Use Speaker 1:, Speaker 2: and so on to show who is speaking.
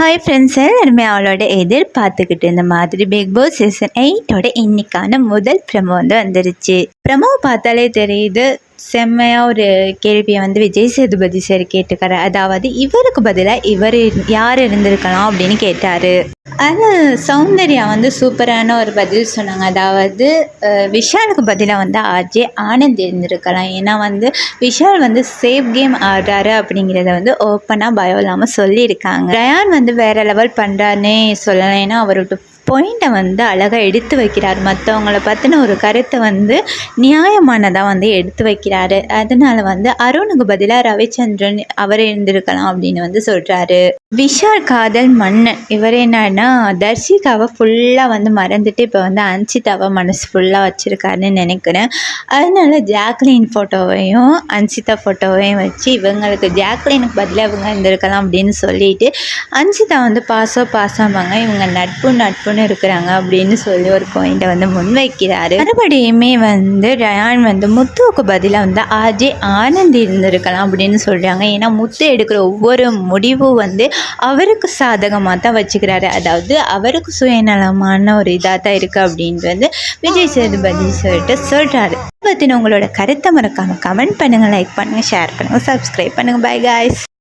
Speaker 1: Hi friends எல்லாருமே அவளோட எதிர்பார்த்துக்கிட்டு இருந்த மாதிரி பிக் பாஸ் சீசன் எயிட்டோட இன்னைக்கான முதல் ப்ரமோ வந்து வந்துருச்சு. ப்ரமோ பார்த்தாலே தெரியுது செம்மையாக ஒரு கேள்வியை வந்து விஜய் சேதுபதி சார் கேட்டுக்காரு அதாவது இவருக்கு பதிலாக இவர் யார் இருந்திருக்கலாம் அப்படின்னு கேட்டார். அது சௌந்தர்யா வந்து சூப்பரான ஒரு பதில் சொன்னாங்க. அதாவது விஷாலுக்கு பதிலாக வந்து ஆர்ஜே ஆனந்த் இருந்திருக்கலாம். ஏன்னா வந்து விஷால் வந்து சேஃப் கேம் ஆடுறாரு அப்படிங்கிறத வந்து ஓப்பனாக பயம் இல்லாமல் சொல்லியிருக்காங்க. ரயான் வந்து வேறு லெவல் பண்ணுறாருன்னே சொல்லலாம். ஏன்னா அவரோட பாயிண்ட்டை வந்து அழகாக எடுத்து வைக்கிறார். மற்றவங்கள பற்றின ஒரு கருத்தை வந்து நியாயமானதாக வந்து எடுத்து வைக்கிறாரு. அதனால் வந்து அருணுக்கு பதிலாக ரவிச்சந்திரன் அவர் இருந்திருக்கலாம் அப்படின்னு வந்து சொல்கிறாரு விஷால் காதல் மன்னன். இவர் என்னன்னா தர்ஷிகாவை ஃபுல்லாக வந்து மறந்துட்டு இப்போ வந்து அன்சிதாவை மனசு ஃபுல்லாக வச்சுருக்காருன்னு நினைக்கிறேன். அதனால ஜாக்லின் ஃபோட்டோவையும் அன்சிதா ஃபோட்டோவையும் வச்சு இவங்களுக்கு ஜாக்லினுக்கு பதிலாக இவங்க இருந்திருக்கலாம் அப்படின்னு சொல்லிட்டு அன்சிதா வந்து பாசோ பாசமாங்க இவங்க நட்பு நட்புன்னு இருக்கிறாங்க அப்படின்னு சொல்லி ஒரு பாயிண்ட்டை வந்து முன்வைக்கிறாரு. மறுபடியுமே வந்து ரயான் வந்து முத்துவுக்கு பதிலாக வந்து ஆர்ஜே ஆனந்த் இருந்திருக்கலாம் அப்படின்னு சொல்கிறாங்க ஏன்னா முத்து எடுக்கிற ஒவ்வொரு முடிவும் வந்து அவருக்கு சாதகமாக தான் வச்சுக்கிறாரு. அதாவது அவருக்கு சுயநலமான ஒரு இதாக தான் இருக்குது அப்படின்றது விஜய் சேதுபதி சொல்லிட்டு சொல்கிறாரு பற்றின உங்களோட கருத்தை மறக்காமல் கமெண்ட் பண்ணுங்கள் லைக் பண்ணுங்கள் ஷேர் பண்ணுங்கள் சப்ஸ்கிரைப் பண்ணுங்கள் பை காய்ஸ்